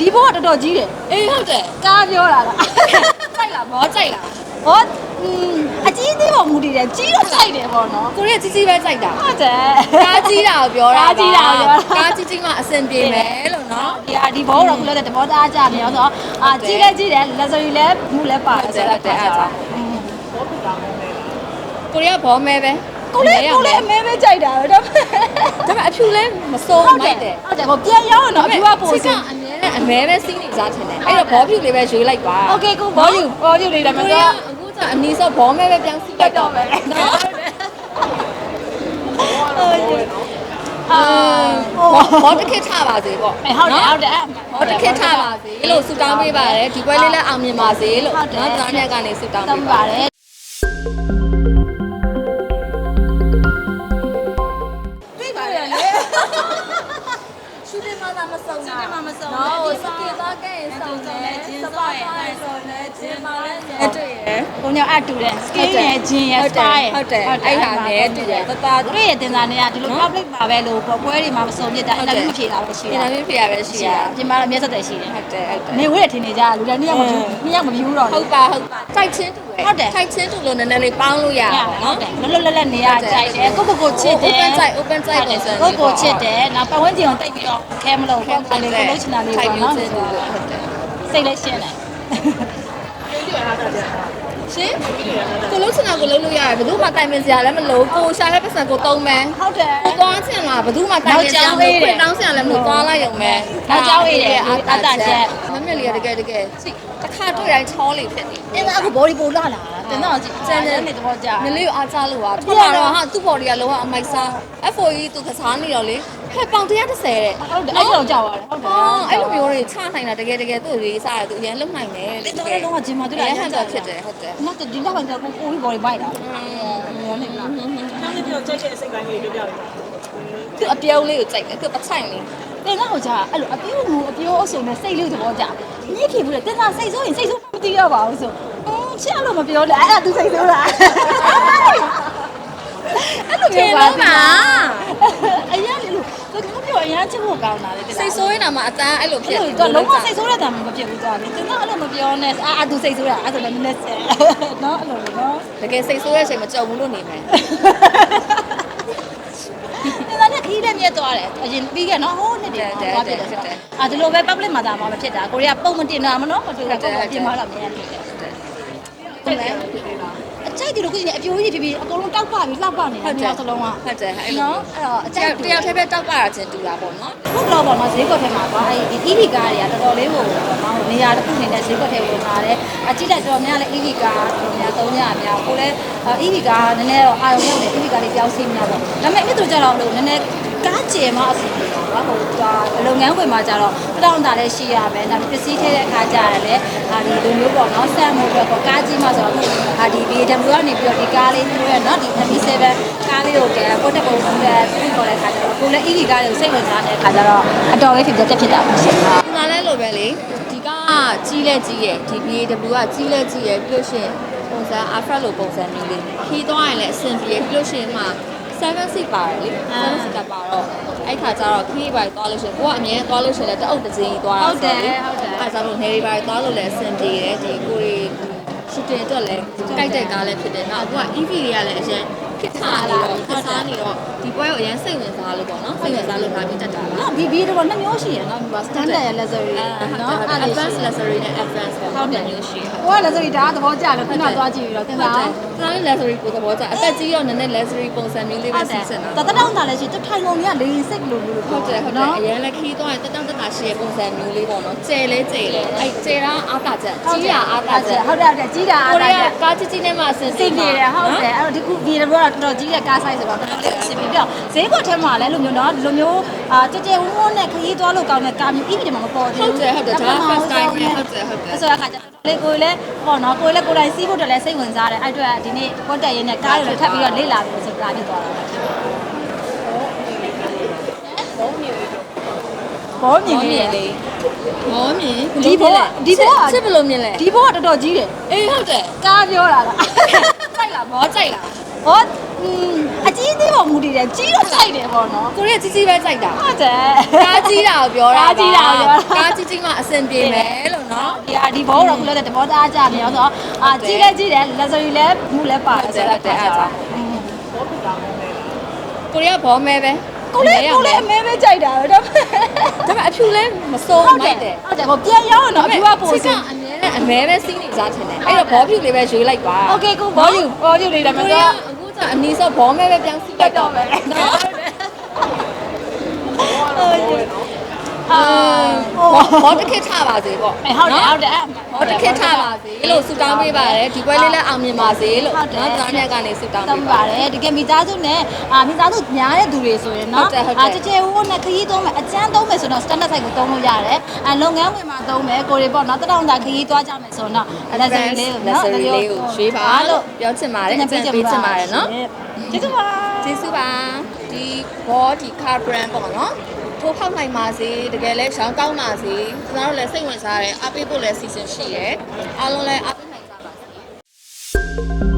ဒီဘောကတော်တော်ကြီးတယ်အေးဟုတ်တယ်ကားပြောတာလားကြိုက်လားမောကြိုက်လားဟောอืมအကြီးသေးပေါ်မူတည်တယ်ကြီးတော့စိုက်တယ်ပေါ့နော်ကိုရီးယားကြီးကြီးပဲကြိုက်တာဟုတ်တယ်ကားကြီးတာကိုပြောတာကားကြီးတာကိုပြောတာကားကြီးကြီးမှအဆင်ပြေမယ်လို့နော်ဒီဟာဒီဘောတော့ခုလို့တဲ့တဘောသားကြနေရောဆိုတော့အာကြီးလဲကြီးတယ်လက်စရီလဲမူလဲပါဟုတ်တယ်ဟုတ်တယ်အဲ့ဒါကိုရီးယားဘောမဲပဲကိုလေးကိုလေးအမဲမဲကြိုက်တာတော့ဒါပေမဲ့အဖြူလဲမစိုးဟုတ်တမိုယ်က်တယ်ဟုတ်တယ်ဟိုပြန်ရောက်ရင်တော့အဖြူကပိုစင် အမြဲတမ်းအမဲပဲစီးနေစားချင်တယ်အဲ့တော့ဘောဖြူလေးပဲရွေးလိုက်ပါ โอเคကိုဘောယူဘောယူနေတယ်မ ကိုရီး တော့ ယားအခုကျအနီးဆော့ဘောမဲပဲပြန်စီးလိုက်တော့မယ်နော် အာဟို ဘောတစ်ခစ်ထပါစေပေါ့ ဟုတ်တယ်ဟုတ်တယ် ဘောတစ်ခစ်ထပါစေလို့ဆုတောင်းပေးပါတယ်ဒီပွဲလေးလည်းအောင်မြင်ပါစေလို့ ဟုတ်တယ် နော်သားမြတ်ကနေဆုတောင်း တော ပေး င်း ပါ ပါတယ် တွေ့ပါရဲ့လေရှူတင်မှာမစုံတာရှူတင်မှာမစုံနော်ဘူးစကေသားကဲစုံတယ်ဂျင်းစစောပါရဲ့ဖိုင်ဆိုလဲဂျင်းပါလဲနဲ့တွေ့ရယ်ဘုံညောအတူတယ် skin ရဲ့ jean ရဲ့ဟုတ်တယ် style ရဲ့ဟုတ်တယ်အဲ့ဟာနဲ့တူတယ်တသားတို့ရဲ့တင်စားနေကဒီလို public မှာပဲလို့ပေါ့ပွဲတွေမှာမစုံပြတာဟုတ်အဲ့တယ်ဒါမဖြေတာပဲရှိဒီတာနေ့ပြရပဲရှိရှိရတာပြင်မာတော့မျက်စက်တယ်ရှိတယ်ဟုတ်တယ်ဟုတ်တယ်နေဝဲထင်နေကြလူလည်းနှစ်ယောက်မဖြူနှစ်ယောက်မဖြူတော့ဟုတ်ပါဟုတ်ပါတိုက်ချင်းတူတယ်ဟုတ်တယ်တိုက်ချင်းတူလို့နည်းနည်းလေးပေါင်းလို့ရရအောင်ဟုတ်နော်တယ်လွတ်လွတ်လပ်လပ်နေရကြိုက်တယ်ကိုကိုကိုချစ်တယ် open side open side ပုံစံကိုကိုချစ်တယ်နောက်ပတ်ဝန်းကျင်ကိုတိတ်ပြီးတော့ခဲမလို့ပေါ့ကိုလေးကိုလုံးချင်တာလေးပေါ့နော်ဟုတ်တယ်ဟုတ်တယ်စိတ်လည်းရှင်းတယ်ရှင်ကိုလုံးချင်တာကိုလုံးလို့ရတယ်ဘယ်သူမှတိုင်ပင်စရာလည်းမလိုကိုရှာတဲ့ပတ်စံကိုတုံးမယ်ဟုတ်တယ်ကိုသွားချင်လားဘယ်သူမှတိုင်ပင်စရာမလိုခွင့်တောင်းစရာလည်းမလိုသွားလိုက်ရုံပဲနောက်ကြောင်းရည်တယ်အာတာချက်မမေလေးကတကယ်တကယ်စိတစ်ခါတွေ့တိုင်းချောလေးဖြစ်နေတင်တော့အခု body ပိုလာလာတင်တော့ကျန်တယ်နေတော့ကြာမလေးကိုအားကြလို့ပါထွက်လာတော့ဟာသူ့ body ကလုံးဝအမိုက်စား FOE သူကစားနေတော့လေ ဟဲ့ပေါင်130တဲ့ဟုတ်တယ်အဲ့တော့ကြာပါတယ်ဟုတ်တယ်အော်အဲ့လိုမျိုးတွေချနိုင်တာတကယ်တကယ်သူ့ရေးစားတယ်သူအရင်လုံနိုင်တယ်တင်တော့လုံးဝဂျင်မာတူလာဟန်တာဖြစ်တယ်ဟုတ်တယ်နောက်ဒီတော့ကတော့ကိုကို body မိုက်တာမောနေလားနောက်နေ့ပြောကြိုက်တဲ့အစိတ်ပိုင်းလေးပြောပြပေးပါသူအပြုံးလေးကိုကြိုက်တယ်သူပချိုင်လေးတင်တော့ကြာအဲ့လိုအပြိုးမူအပြိုးအစုံနဲ့စိတ်လေးသဘောကြာညစ်ခင်ဘူးလေတင်တော့စိတ်ဆိုးရင်စိတ်ဆိုးမသိရပါဘူးဆိုအင်းချစ်လို့မပြောနဲ့အဲ့ဒါသူစိတ်ဆိုးလားအဲ့လိုမျိုးပါအရင် လေလို့သူကပြောအရင်ချစ်ဖို့ကောင်းတာလေစိတ်ဆိုးရင်တော့မှအတန်းအဲ့လိုဖြစ်အဲ့လိုတော့လုံးဝစိတ်ဆိုးတဲ့တံမဖြစ်ဘူးကြာလေတင်တော့အဲ့လိုမပြောနဲ့အာအတူစိတ်ဆိုးတာအဲ့ဆိုလည်းနည်းနည်းဆဲနော်အဲ့လိုနော်တကယ်စိတ်ဆိုးတဲ့အချိန်မကြုံဘူးလို့နေမယ်တင်တော့လည်းခီးတဲ့မြက်သွားတယ်အရင်ပြီးခဲ့နော်ဟိုးနှစ်တည်းသွားပြတယ်ဆိုတော့အာဒီလိုပဲ public မှာဒါမှမဖြစ်တာကိုရီးယားပုံမတင်တာမနော်မတူတာပုံမတင်မှတော့မြန်ဖြစ်တယ်ဟုတ်တယ် အကြိုက်ဒီလိုကိုကြီးအပြိုးကြီးဖြစ်ပြီးအကုန်လုံးတောက်ပပြီးလှပနေတယ်မြောက်စလုံးကဟုတ်တယ်အဲ့လိုနော်အဲ့တော့အတကြိုယောက်က်တယောက်တည်းပဲတောက်ပါတာချင်းတူတာပေါ့နော်ဘုတော့ပေါ့နော်ဈေးကွက်ထဲမှာကွာအဲ့ဒီ EV ကားတွေကတော်တော်လေးကိုပေါ့နော်နေရာတစ်ခုနေတဲ့ဈေးကွက်ထဲဝင်လာတယ်အကြည့်လိုက်တော်များလည်း EV ကားတော်များသုံးကြအများကိုလည်း EV ကားနည်းနည်းတော့အာရုံရောက်တယ် EV ကားလေးပြောင်းစီးနေတာပေါ့ဒါပေမဲ့အဲ့တို့ကြတော့လို့နည်းနည်းကားကျယ်မှအဆင်ပြေပါဟိုလုပ်ငန်းခွင်မှာကြတော့တောင်းတာလည်းရှိရမယ်နောက်ပစ္စည်းထည့်တဲ့အခါကျရင်လည်းဟာ ဒီလိုမျိုးပေါ့နော်ဆက်မှုတော့ကားကြီးမှဆိုတော့ဟာဒီ BMW ကနေပြီးတော့ဒီကားလေးတို့ရဲ့နော်ဒီ MP7 ကားလေးကိုကဲကိုတက်ပုံစံနဲ့ပြင်ပေါ်တဲ့အခါကျတော့ကိုလည်း EV ကားတွေကိုစိတ်ဝင်စားတဲ့အခါကျတော့အတော်လေးဖြစ်ပြတက်ဖြစ်တာပါရှင်ဒီမှာလည်းလိုပဲလေဒီကကြီးလဲကြီးရဲ့ဒီ BAW ကကြီးလဲကြီးရဲ့ပြီးလို့ရှိရင်ပုံစံ Alpha လိုပုံစံမျိုးလေးခီးသွားရင်လည်းအဆင်ပြေပြီးလို့ရှိရင်မှ7 seat ပါတယ်လေ7 seat ကပါတော့ အဲ့ခါကျတော့ခီးပါသွားလို့ရှိရင်ကိုကအမြဲသွားလို့ရှိရင်လည်းတအုပ်တစ်စင်းကြီးသွားတာအဲ့ဒါဆိုလို့နေရီပါသွားလို့လည်းအဆင်ပြေတယ်ဒီကိုရီရှူတင်အတွက်လည်းကြိုက်တဲ့ကားလည်းဖြစ်တယ်နောက်အခုက EV တွေကလည်းအရင်ခစ်ထားလာတော့ခစ်စားနေတော့ဒီပွဲကိုအရင်စိတ်ဝင်စားလို့ပေါ့နော်စိတ်ဝင်စားလို့ဒါမျိုးတက်တာပါနော် BB တော့နှစ်မျိုးရှိရနော်ဒီမှာ standard ရဲ့ luxury နော်နော်အဲ့ဒါ advanced ရှိ luxury နဲ့ advanced ပေါ့ဟုတ်တယ်မျိုးရှိဟုတ်ဟိုက luxury ဒါကသဘောကျလို့ခုနသွားကြည့်ပြီးတော့သင်ဟုသား တ်တယ်ဒါလည်း luxury ကိုသဘောကျအသက်ကြီးရောနည်းနည်း luxury ပုံစံမျိုးလေးပဲဟုတ်တစီယ်စဉ်တတာတတောင်းတာလည်းရှိတထိုင်ကုန်ကြီးကလေရင်စိတ်လို့လို့ဟုတ်တယ်ဟုတ်တယ်အရင်လည်းခီးသွားရင်တက်တောင့်တက်တာရှိတဲ့ပုံစံမျိုးလေးပေါ့နော်ကျဲလဲကျဲလဲအဲ့ကျဲတာအားတာချက်ကြီးတာအားတာချက်ဟုတ်တယ်ဟုတ်တယ်ကြီးတာအားကိုတာရီးချယားက်ကားကြီးကြီးနဲ့မှအဆင်စိတ်နေတယ်ဟုတ်တယ်အဲ့တော့ဒီခုဒီလိုကတော့တော်တော်ကြီးတဲ့ကား size ဆိုတော့တော်တော်လေးအဆင်ပြေပြီးတော့ဈေးကွက်ထဲမှာလည်းလိုမျိုးနော်ဒီလိုမျိုးအာကြဲကြဲဝန်းဝန်းနဲ့ခရီးသွားလို့ကောင်းတဲ့ကားမျိုးဣပိတွေမှာမပေါ်သေးဟုဘူးတ်တယ်ဟုတ်တယ်ဒါ first time ပဲဟုတ်တယ်ဟုတ်တယ်အဲ့ဆိုအခါကျတော့လေကိုလည်းပေါ့နော်ကိုလည်းကိုယ်တိုင်စီးဖို့တော့လည်းစိတ်ဝင်စားတယ်အဲ့အတွက်ဒီနေ့ကွက်တက်ရင်းနဲ့ကားတွေထပ်ပြီးတော့လေ့လာပြီးဆိုတာဖြစ်သွားတာဘောမြင်မောနေမြတယ်င်လေးမောမြင်ဒီဘောဒီဘောချစ်ဘယ်လိုမြင်လဲဒီဘောကတော်တော်ကြီးတယ်အေးဟုတ်တယ်ကားပြောတာလားကြိုက်လားမောကြိုက်လားဟောอืม အကြီးသေးပေါ်မူတည်တယ်ကြီးတော့စိုက်တယ်ပေါ့နော် ကိုရီးယားကြီးကြီးပဲကြိုက်တာ ဟုတ်တယ် ကားကြီးတာကိုပြောတာ ကားကြီးတာကိုပြောတာ ကားကြီးကြီးမှအဆင်ပြေမယ်လို့နော် ဒီအဒီဘောတော့ခုလည်းတဘောသားကြနေရောဆိုတော့အာကြီးလဲကြီးတယ်လက်စရီလဲမူလဲပါ ဟုတ်တယ်ဟုတ်တယ်အဲ့ဒါကိုရီးယားဘောမဲပဲ ကိုလေးကိုလေးအမဲပဲကြိုက်တာတော့ ဒါပေမဲ့အဖြူလဲမစိုး ဟုတ်တ မို ယ် က်တယ် ဟုတ်တယ်ဟိုပြန်ရောက်ရင်တော့အဖြူကပိုစင် အမြဲတမ်းအမဲပဲစီးနေစားချင်တယ်အဲ့တော့ဘောဖြူလေးပဲရွေးလိုက်ပါ โอเคကိုဘောယူဘောယူနေတယ်မ ကိုဆိုရီးတော့ယားအခုကျအနီးဆုံးဘောမဲပဲပြန်စီးလိုက်တော့မယ်နော်အာဘောတစ်ခစ်ထပါစေပေါ့အဲဟုတ်တယ်ဟုတ်တယ် ဘောတစ်ခစ်ထပါစေလို့ဆုတောင်းပေးပါတယ်ဒီပွဲလေးလည်းအောင်မြင်ပါစေလို့ဟုတ်တယ် နော်သားမြတ်ကနေဆုတောင်းတောပေးင်းပါ ပါတယ်တကယ်မိသားစုနဲ့အာမိသားစုများတဲ့သူတွေဆိုရင်ဟုနော်တ်တယ်ဟုတ်တယ်အာချေချေဝိုးနဲ့ခရီးသုံးမယ်အကျန်းသုံးမယ်ဆိုတော့ standard site ကိုသုံးလို့ရတယ်အလုပ်ငန်းဝင်မှာသုံးမယ်ကိုရီပေါ့နော်တတောင်တာခရီးသွားကြမယ်ဆိုတော့လက်စရီလေးကိုနော်လက်စရီလေးကိုရွေးပါလို့ပြောချင်ပါတယ်အကြံပေးချင်ပါတယ်နော် ကျေးဇူးပါ ကျေးဇူးပါဒီဘောဒီ car brand ပေါ့နော် ထိုးဖောက်နိုင်ပါစေတကယ်လဲရှောင်းကောင်းပါစေကျွန်တော်တို့လည်းစိတ်ဝင်စားတယ်အားပေးဖို့လည်းစီစဉ်ရှိတယ်အားလုံးလည်းအားပေးနိုင်ကြပါစေ